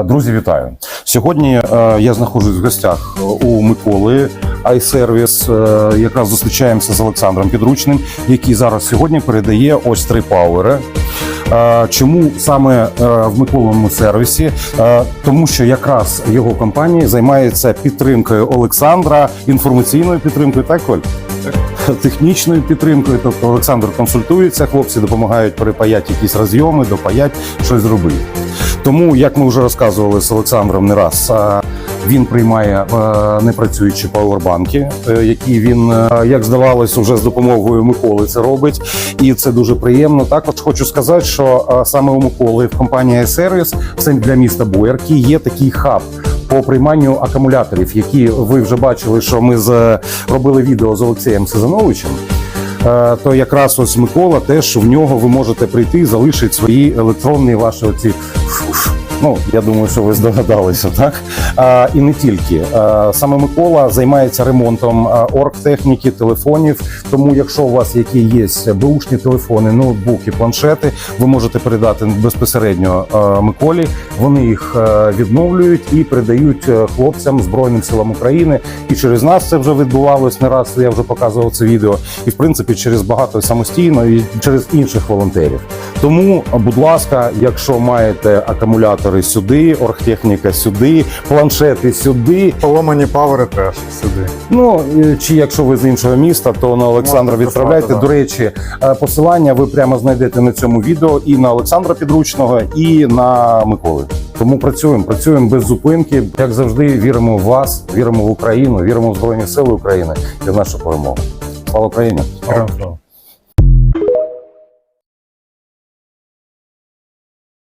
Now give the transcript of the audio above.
Е, Друзі, вітаю! Сьогодні е, я знаходжусь в гостях у Миколи iService. Е, якраз зустрічаємося з Олександром Підручним, який зараз сьогодні передає ось три пауери. Чому саме в Миколиному сервісі? Тому що якраз його компанія займається підтримкою Олександра, інформаційною підтримкою, так, Коль? Технічною підтримкою, тобто Олександр консультується, хлопці допомагають перепаяти якісь розйоми, допаять, щось зробити. Тому, як ми вже розказували з Олександром не раз, е, він приймає е, непрацюючі пауербанки, е, які він, як здавалось, вже з допомогою Миколи це робить, і це дуже приємно. Також хочу сказати, що саме у Миколи в компанії iService, це для міста Боярки, є такий хаб. По прийманню акумуляторів, які ви вже бачили, що ми з робили відео з Олексієм Сезановичем. То якраз ось Микола теж в нього ви можете прийти, і залишити свої електронні ваші оці. Ну, я думаю, що ви здогадалися, так? А, і не тільки. А, саме Микола займається ремонтом оргтехніки, телефонів. Тому, якщо у вас які є беушні телефони, ноутбуки, планшети, ви можете передати безпосередньо а, Миколі. Вони їх відновлюють і передають хлопцям Збройним силам України. І через нас це вже відбувалось не раз. Я вже показував це відео. І в принципі через багато самостійно і через інших волонтерів. Тому, будь ласка, якщо маєте акумулятори сюди, оргтехніка сюди, планшети сюди. Поломані павери теж сюди. Ну чи якщо ви з іншого міста, то на Олександра відправляйте. прислати, До речі, е, посилання ви прямо знайдете на цьому відео і на Олександра Підручного, і на Миколи. Тому працюємо, працюємо без зупинки. Як завжди, віримо в вас, віримо в Україну, віримо в Збройні Сили України і в нашу перемогу. Слава Україні! Слава.